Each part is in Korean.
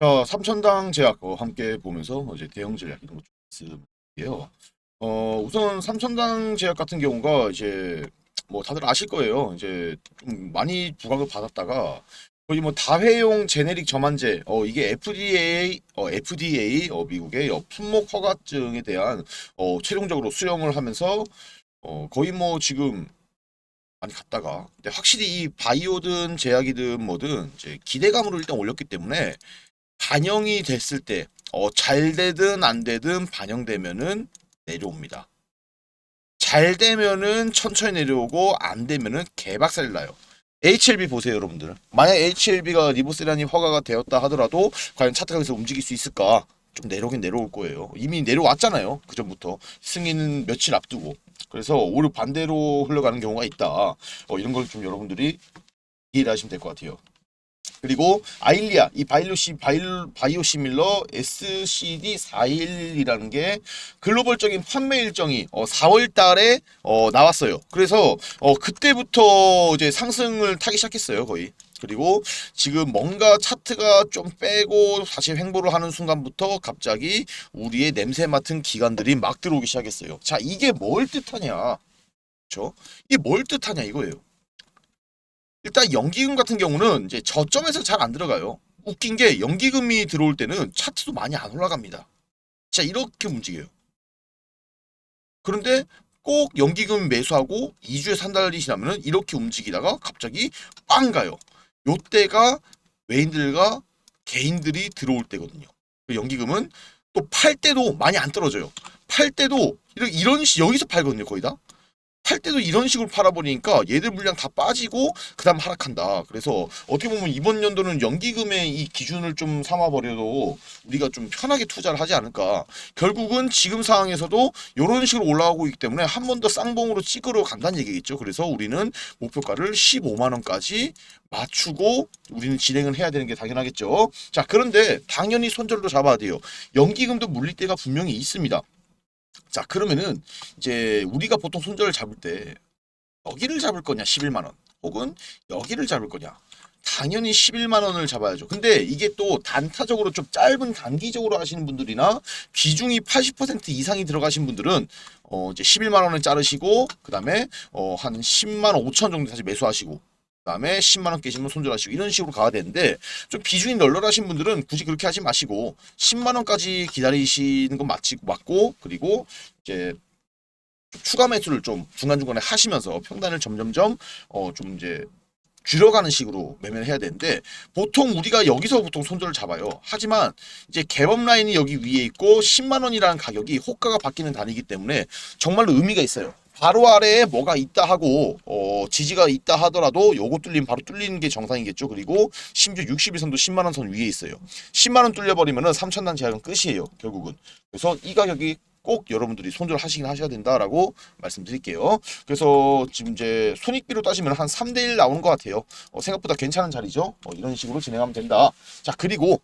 자, 삼천당 제약 어, 함께 보면서 이제 대형 제약 이런 말씀드릴게요. 어, 우선 삼천당 제약 같은 경우가 이제 뭐 다들 아실 거예요. 이제 좀 많이 부각을 받았다가 거의 뭐 다회용 제네릭 점안제 어 이게 FDA 어 FDA 어 미국의 어, 품목 허가증에 대한 어 최종적으로 수령을 하면서 어 거의 뭐 지금 많이 갔다가 근데 확실히 이 바이오든 제약이든 뭐든 이제 기대감으로 일단 올렸기 때문에 반영이 됐을 때, 어, 잘 되든 안 되든 반영되면은 내려옵니다. 잘 되면은 천천히 내려오고 안 되면은 개박살 나요. HLB 보세요, 여러분들. 만약 HLB가 리보세라니 허가가 되었다 하더라도 과연 차트가 여기서 움직일 수 있을까? 좀 내려오긴 내려올 거예요. 이미 내려왔잖아요. 그 전부터 승인은 며칠 앞두고. 그래서 오히려 반대로 흘러가는 경우가 있다. 어, 이런 걸 좀 여러분들이 이해를 하시면 될 것 같아요. 그리고 아일리아 이 바이오시 바일 바이오 시밀러 SCD41이라는 게 글로벌적인 판매 일정이 어, 4월 달에 어, 나왔어요. 그래서 어, 그때부터 이제 상승을 타기 시작했어요, 거의. 그리고 지금 뭔가 차트가 좀 빼고 다시 횡보를 하는 순간부터 갑자기 우리의 냄새 맡은 기관들이 막 들어오기 시작했어요. 자, 이게 뭘 뜻하냐? 그렇죠? 이게 뭘 뜻하냐 이거예요. 일단 연기금 같은 경우는 이제 저점에서 잘 안 들어가요. 웃긴 게 연기금이 들어올 때는 차트도 많이 안 올라갑니다. 자 이렇게 움직여요. 그런데 꼭 연기금 매수하고 2주에서 한 달이 지나면은 이렇게 움직이다가 갑자기 빵 가요. 요때가 외인들과 개인들이 들어올 때거든요. 그 연기금은 또 팔 때도 많이 안 떨어져요. 팔 때도 이런 시 여기서 팔거든요, 거의 다. 팔 때도 이런 식으로 팔아버리니까 얘들 물량 다 빠지고 그다음 하락한다. 그래서 어떻게 보면 이번 연도는 연기금의 이 기준을 좀 삼아버려도 우리가 좀 편하게 투자를 하지 않을까. 결국은 지금 상황에서도 이런 식으로 올라가고 있기 때문에 한 번 더 쌍봉으로 찍으러 간다는 얘기겠죠. 그래서 우리는 목표가를 15만 원까지 맞추고 우리는 진행을 해야 되는 게 당연하겠죠. 자, 그런데 당연히 손절도 잡아야 돼요. 연기금도 물릴 때가 분명히 있습니다. 자, 그러면은 이제 우리가 보통 손절을 잡을 때 여기를 잡을 거냐 11만 원 혹은 여기를 잡을 거냐 당연히 11만 원을 잡아야죠. 근데 이게 또 단타적으로 좀 짧은 단기적으로 하시는 분들이나 비중이 80% 이상이 들어가신 분들은 어 이제 11만 원을 자르시고 그 다음에 어한 10만 5천 정도 다시 매수하시고 그다음에 10만 원 깨시면 손절하시고 이런 식으로 가야 되는데 좀 비중이 널널하신 분들은 굳이 그렇게 하지 마시고 10만 원까지 기다리시는 건 맞지 맞고 그리고 이제 추가 매수를 좀 중간중간에 하시면서 평단을 점점점 어 좀 이제 줄여가는 식으로 매매를 해야 되는데 보통 우리가 여기서 보통 손절을 잡아요. 하지만 이제 갭업 라인이 여기 위에 있고 10만 원이라는 가격이 호가가 바뀌는 단위이기 때문에 정말로 의미가 있어요. 바로 아래에 뭐가 있다 하고 어, 지지가 있다 하더라도 요거 뚫리면 바로 뚫리는 게 정상이겠죠. 그리고 심지어 60일선도 10만 원 선 위에 있어요. 10만 원 뚫려 버리면은 3천 단 제약은 끝이에요. 결국은. 그래서 이 가격이 꼭 여러분들이 손절하시긴 하셔야 된다라고 말씀드릴게요. 그래서 지금 이제 손익비로 따지면 한 3대1 나오는 것 같아요. 어, 생각보다 괜찮은 자리죠. 어, 이런 식으로 진행하면 된다. 자 그리고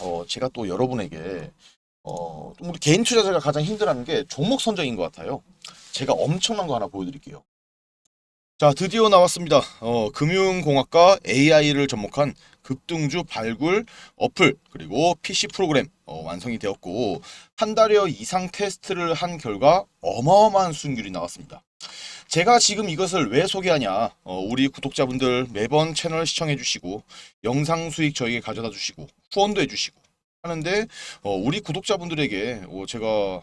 어, 제가 또 여러분에게 어, 좀 우리 개인 투자자가 가장 힘들어하는 게 종목 선정인 것 같아요. 제가 엄청난 거 하나 보여드릴게요. 자, 드디어 나왔습니다. 어, 금융공학과 AI를 접목한 급등주 발굴 어플 그리고 PC 프로그램 어, 완성이 되었고 한 달여 이상 테스트를 한 결과 어마어마한 수익률이 나왔습니다. 제가 지금 이것을 왜 소개하냐? 어, 우리 구독자분들 매번 채널 시청해 주시고 영상 수익 저에게 가져다 주시고 후원도 해 주시고 하는데 어, 우리 구독자분들에게 어, 제가